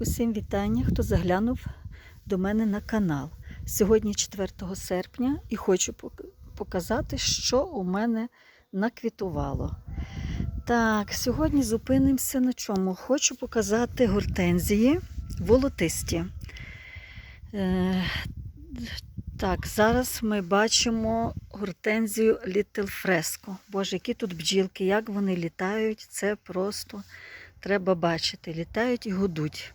Усім вітання, хто заглянув до мене на канал. Сьогодні 4 серпня і хочу показати, що у мене наквітувало. Так, сьогодні зупинимося на чому. Хочу показати гортензії волотисті. Е, так, зараз ми бачимо гортензію Little Fresco. Боже, які тут бджілки, як вони літають, це просто треба бачити. Літають і гудуть.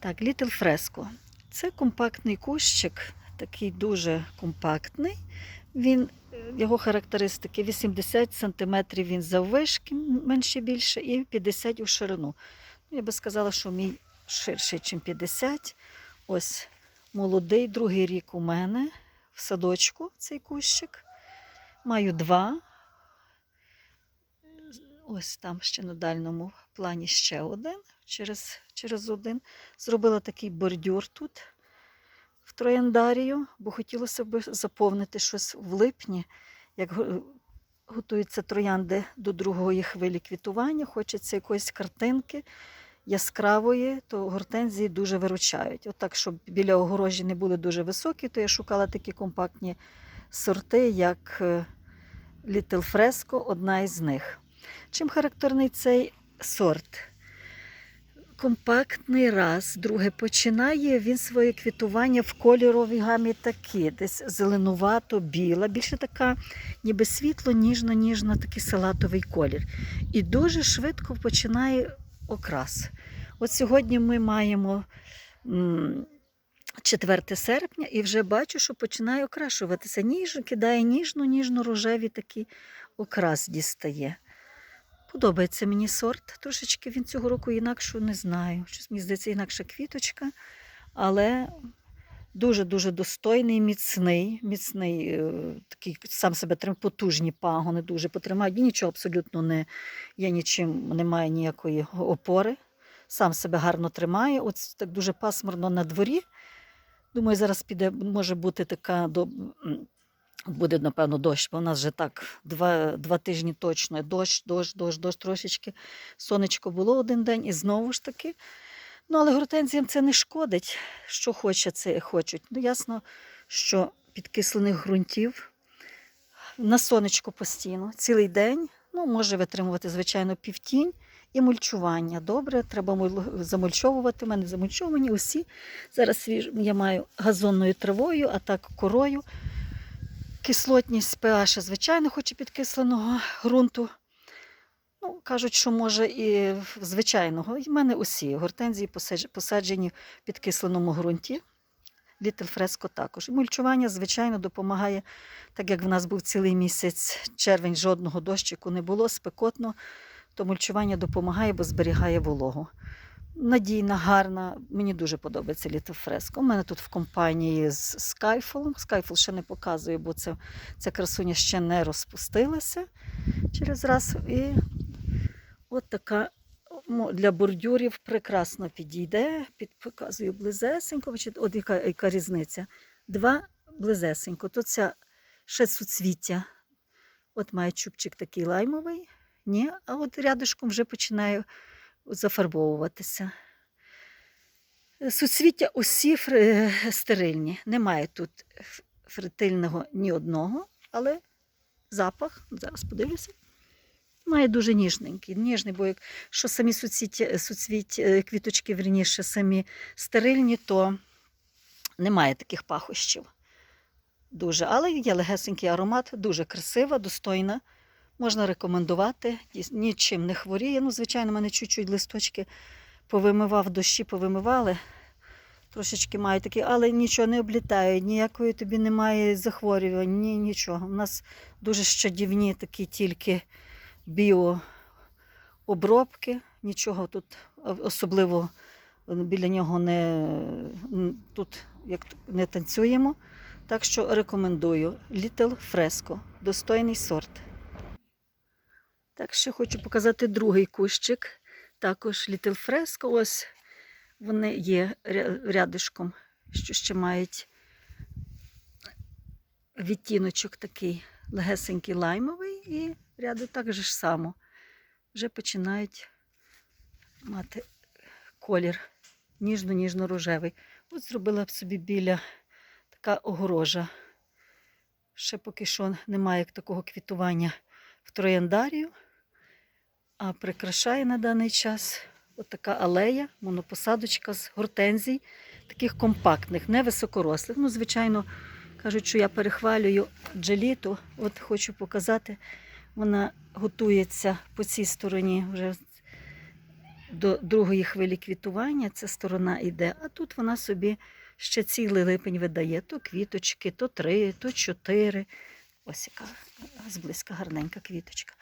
Так, Little Fresco. Це компактний кущик, такий дуже компактний. Він, е, його характеристики 80 см він заввишки, менше більше, і 50 у ширину. Ну, Я би сказала, що мій ширший, ніж 50. Ось молодий, другий рік у мене в садочку цей кущик. Маю два. Ось там ще на дальньому плані ще один, через, через один. Зробила такий бордюр тут в трояндарію, бо хотілося б заповнити щось в липні, як готуються троянди до другої хвилі квітування, хочеться якоїсь картинки яскравої, то гортензії дуже виручають. Отак, щоб біля огорожі не були дуже високі, то я шукала такі компактні сорти, як е, Little Fresco, одна із них. Чим характерний цей сорт? Компактний раз, друге починає він своє квітування в кольоровій гамі такі, десь зеленувато-біла, більше така, ніби світло, ніжно, ніжно, такий салатовий колір. І дуже швидко починає окрас. От сьогодні ми маємо 4 серпня і вже бачу, що починає окрашуватися. Ніж, кидає ніжно, ніжно-рожеві такий окрас дістає. Подобається мені сорт. Трошечки він цього року інакше не знаю. Щось мені здається, інакша квіточка, але дуже-дуже достойний, міцний, міцний, е, такий сам себе трим, потужні пагони дуже потримають. Нічого абсолютно не я нічим не маю ніякої опори. Сам себе гарно тримає. От так дуже пасмурно на дворі. Думаю, зараз піде, може бути така Буде, напевно, дощ, бо у нас вже так два, два тижні точно. Дощ, дощ, дощ, дощ трошечки. Сонечко було один день і знову ж таки. Ну, але гортензіям це не шкодить. Що хоче, це хочуть. Ну, ясно, що підкислених ґрунтів на сонечко постійно, цілий день. Ну, може витримувати, звичайно, півтінь і мульчування. Добре, треба муль- замульчовувати. У мене замульчовані усі. Зараз я маю газонною травою, а так корою. Кислотність pH, звичайно, хоч і підкисленого ґрунту. Ну, кажуть, що може і звичайного. І в мене усі гортензії посаджені в підкисленому ґрунті. Little Fresco також. І мульчування, звичайно, допомагає, так як в нас був цілий місяць червень, жодного дощику не було, спекотно, то мульчування допомагає, бо зберігає вологу. Надійна, гарна. Мені дуже подобається Fresco. У мене тут в компанії з Skyfall. Skyfall ще не показую, бо це, ця красуня ще не розпустилася через раз. І от така для бордюрів прекрасно підійде. Під, показую близесенько. От яка, яка різниця. Два близесенько. Тут ця ще суцвіття. От має чубчик такий лаймовий. Ні, а от рядишком вже починає зафарбовуватися. Суцвіття усі стерильні. Немає тут фертильного ні одного, але запах, зараз подивлюся, має дуже ніжненький. Ніжний, бо якщо самі суцвіття, суцвіть, е, квіточки, верніше, самі стерильні, то немає таких пахощів. Дуже. Але є легесенький аромат, дуже красива, достойна. Можна рекомендувати, нічим не хворіє. Ну, звичайно, мене чуть-чуть листочки повимивав, дощі повимивали. Трошечки має такі, але нічого не облітає, ніякої тобі немає захворювань, ні, нічого. У нас дуже щодівні такі тільки біообробки, нічого тут особливо біля нього не, тут як не танцюємо. Так що рекомендую Little Fresco, достойний сорт. Так, ще хочу показати другий кущик. Також Little Fresco. Ось вони є ря- рядишком, що ще мають відтіночок такий легесенький лаймовий, і ряди так же ж само. Вже починають мати колір ніжно-ніжно-рожевий. От зробила б собі біля така огорожа. Ще поки що немає такого квітування в трояндарію, а прикрашає на даний час отака алея, монопосадочка з гортензій, таких компактних, невисокорослих. Ну, звичайно, кажуть, що я перехвалюю джеліту. От хочу показати, вона готується по цій стороні вже до другої хвилі квітування. Ця сторона йде, а тут вона собі ще цілий липень видає то квіточки, то три, то чотири. Ось яка зблизька гарненька квіточка.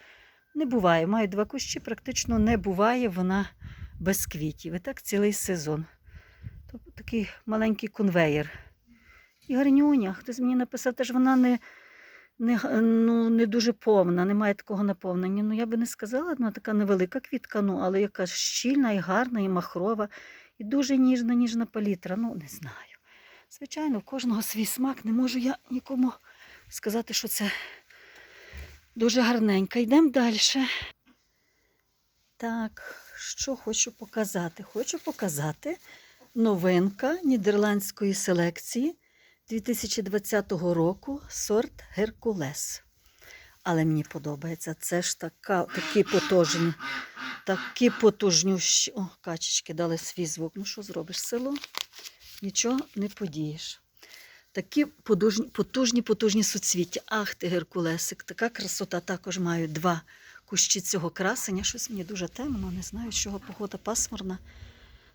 Не буває, маю два кущі, практично не буває вона без квітів. І так цілий сезон. Тобто такий маленький конвеєр. І гарнюня. Хтось мені написав, теж вона не, не, ну, не дуже повна, немає такого наповнення. Ну, я би не сказала, вона така невелика квітка, ну, але яка щільна і гарна, і махрова, і дуже ніжна, ніжна палітра. Ну, не знаю. Звичайно, в кожного свій смак. Не можу я нікому сказати, що це дуже гарненька. Йдемо далі. Так, що хочу показати? Хочу показати новинка нідерландської селекції 2020 року сорт Геркулес. Але мені подобається. Це ж така, такі потужні, такі потужнющі. О, качечки дали свій звук. Ну що зробиш село? Нічого не подієш. Такі потужні, потужні, потужні суцвіття. Ах ти, Геркулесик, така красота. Також маю два кущі цього красення. Щось мені дуже темно, не знаю, з чого погода пасмурна.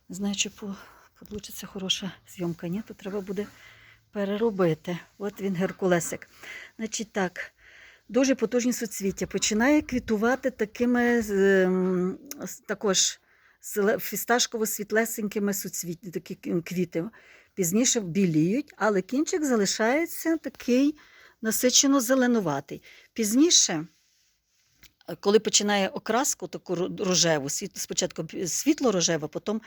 Не знаю, чи по- получиться хороша зйомка. Ні, то треба буде переробити. От він Геркулесик. Значить так, дуже потужні суцвіття. Починає квітувати такими ем, також фісташково-світлесенькими суцвіт, такі квіти. Пізніше біліють, але кінчик залишається такий насичено зеленуватий. Пізніше е, коли починає окраску таку рожеву, спочатку світло-рожева, потім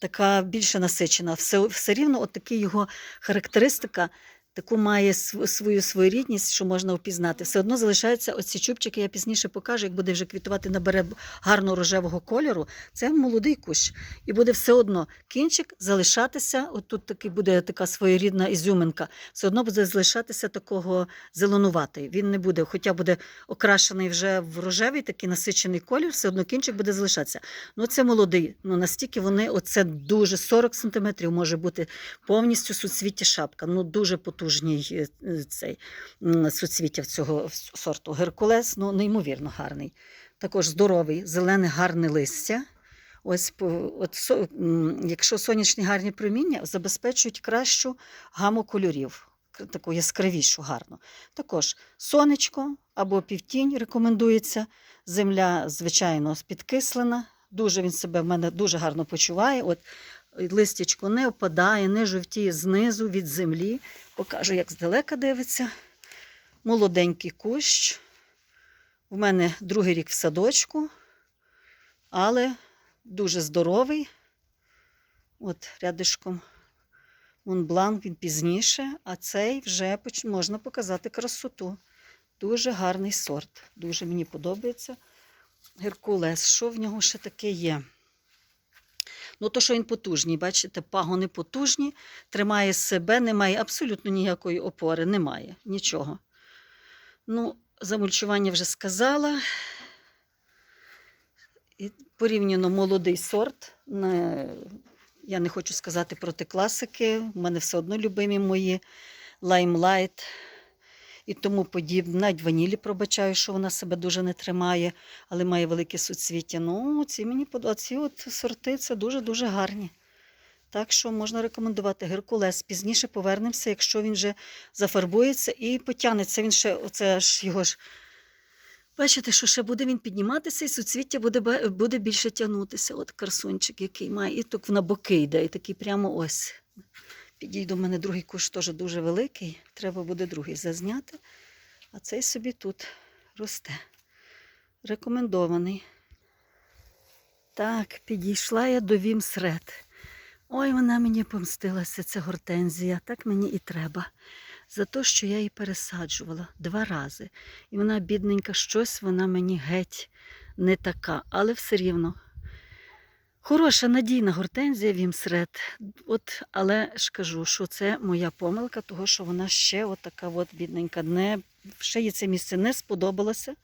така більше насичена. Все, все рівно от такий його характеристика, таку має свою своєрідність, що можна впізнати. Все одно залишаються оці чубчики, я пізніше покажу, як буде вже квітувати, набере гарно рожевого кольору. Це молодий кущ. І буде все одно кінчик залишатися, от тут таки буде така своєрідна ізюминка, все одно буде залишатися такого зеленуватий. Він не буде, хоча буде окрашений вже в рожевий, такий насичений колір, все одно кінчик буде залишатися. Ну, це молодий. Ну настільки вони, оце дуже 40 сантиметрів може бути повністю суцвіття шапка. Ну дуже потужний е, е, цей суцвіття цього сорту. Геркулес, ну неймовірно гарний. Також здоровий, зелене, гарне листя. Ось от, якщо сонячні гарні проміння забезпечують кращу гаму кольорів, таку яскравішу, гарну. Також сонечко або півтінь рекомендується. Земля, звичайно, підкислена. Дуже він себе в мене дуже гарно почуває. От листячко не опадає, не жовтіє знизу від землі. Покажу, як здалека дивиться. Молоденький кущ. У мене другий рік в садочку, але дуже здоровий. От рядишком Монблан він пізніше, а цей вже можна показати красоту. Дуже гарний сорт. Дуже мені подобається. Геркулес. Що в нього ще таке є? Ну, то, що він потужний, бачите, пагони потужні, тримає себе, немає абсолютно ніякої опори, немає нічого. Ну, замульчування вже сказала. І порівняно молодий сорт. Я не хочу сказати проти класики. У мене все одно любимі мої лаймлайт і тому подібне. Навіть ванілі пробачаю, що вона себе дуже не тримає, але має велике суцвіття. Ну, ці мені. Ці от сорти це дуже-дуже гарні. Так що можна рекомендувати Геркулес. Пізніше повернемося, якщо він вже зафарбується і потягнеться. Він ще, оце ж його ж. Бачите, що ще буде він підніматися, і суцвіття буде, буде більше тягнутися. От красунчик, який має. І так на боки йде, і такий прямо ось. Підійду, в мене другий куш теж дуже великий. Треба буде другий зазняти. А цей собі тут росте. Рекомендований. Так, підійшла я до Вімсред. Ой, вона мені помстилася, ця гортензія. Так мені і треба. За те, що я її пересаджувала два рази. І вона, бідненька, щось вона мені геть не така, але все рівно. Хороша надійна гортензія Вімсред. От, але ж кажу, що це моя помилка, того що вона ще от от бідненька. Не, ще їй це місце не сподобалося.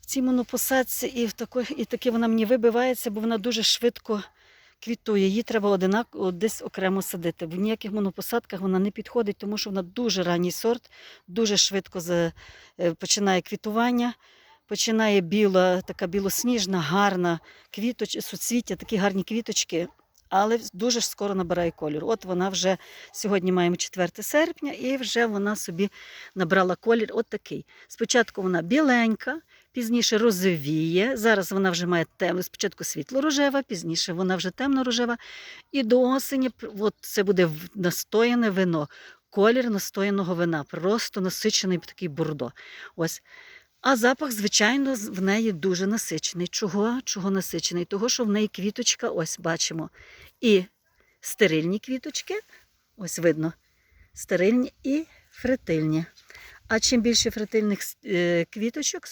В цій монопосадці і, в тако, і таки вона мені вибивається, бо вона дуже швидко квітує. Її треба одинаково десь окремо садити. В ніяких монопосадках вона не підходить, тому що вона дуже ранній сорт, дуже швидко е, починає квітування. Починає біла, така білосніжна, гарна квіточ, суцвіття, такі гарні квіточки, але дуже ж скоро набирає колір. От вона вже сьогодні маємо 4 серпня, і вже вона собі набрала колір. От такий. Спочатку вона біленька, пізніше розовіє. Зараз вона вже має темно, спочатку світло-рожева, пізніше вона вже темно-рожева. І до осені от це буде настояне вино. Колір настояного вина, просто насичений такий бурдо. Ось. А запах, звичайно, в неї дуже насичений. Чого? Чого насичений? Того, що в неї квіточка, ось бачимо. І стерильні квіточки, ось видно, стерильні і фритильні. А чим більше фритильних е, квіточок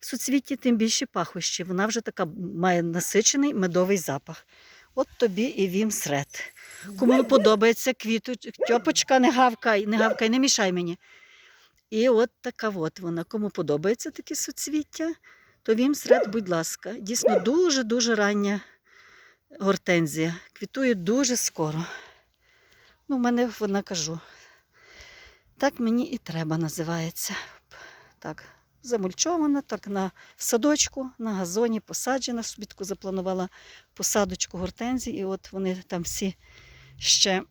в суцвітті, тим більше пахощі. Вона вже така має насичений медовий запах. От тобі і вім сред. Кому подобається квіточка, тьопочка, не гавкай, не гавкай, не мішай мені. І от така от вона. Кому подобається такі суцвіття, то вім сред, будь ласка. Дійсно, дуже-дуже рання гортензія. Квітує дуже скоро. Ну, в мене вона кажу. Так мені і треба, називається. Так, замульчована, так на садочку, на газоні посаджена. Собі таку запланувала посадочку гортензій, і от вони там всі ще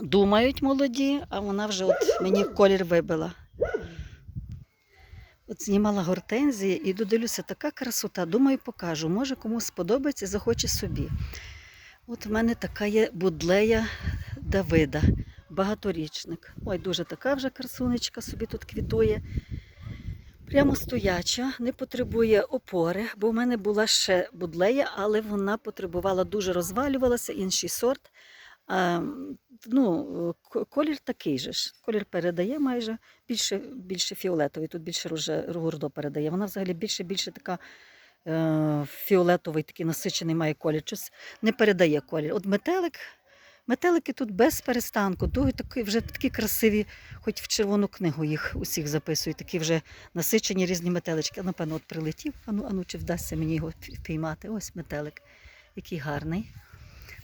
думають молоді, а вона вже от мені колір вибила. От знімала гортензії і додивлюся, така красота. Думаю, покажу. Може, комусь сподобається, захоче собі. От в мене така є будлея Давида, багаторічник. Ой, дуже така вже красунечка собі тут квітує. Прямо стояча, не потребує опори, бо в мене була ще будлея, але вона потребувала дуже розвалювалася, інший сорт. А, ну, колір такий же ж. Колір передає майже більше, більше фіолетовий, тут більше руже, гурдо передає. Вона взагалі більше більше така е, фіолетовий, такий насичений має колір. Щось не передає колір. От метелик, метелики тут без перестанку, дуже такі, вже такі красиві, хоч в червону книгу їх усіх записують, такі вже насичені різні метелички. Напевно, от прилетів. Ану, ану, чи вдасться мені його впіймати. Ось метелик, який гарний.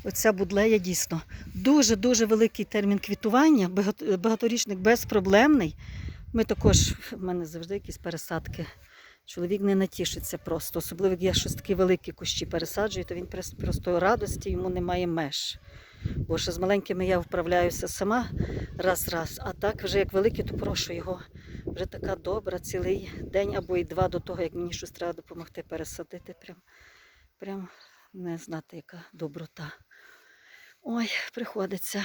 Оця будлея дійсно дуже-дуже великий термін квітування, багаторічник безпроблемний. Ми також, в мене завжди якісь пересадки. Чоловік не натішиться просто. Особливо як я щось такі великі кущі пересаджую, то він просто радості йому немає меж. Бо ще з маленькими я вправляюся сама раз-раз, а так вже як великі, то прошу його. Вже така добра, цілий день або і два до того, як мені щось треба допомогти пересадити. Прям, прям не знати, яка доброта. Ой, приходиться.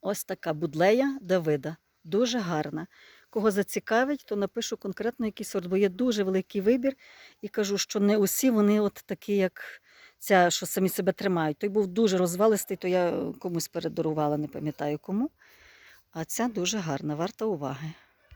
Ось така будлея Давида. Дуже гарна. Кого зацікавить, то напишу конкретно який сорт, бо є дуже великий вибір. І кажу, що не усі вони от такі, як ця, що самі себе тримають. Той був дуже розвалистий, то я комусь передарувала, не пам'ятаю кому. А ця дуже гарна, варта уваги.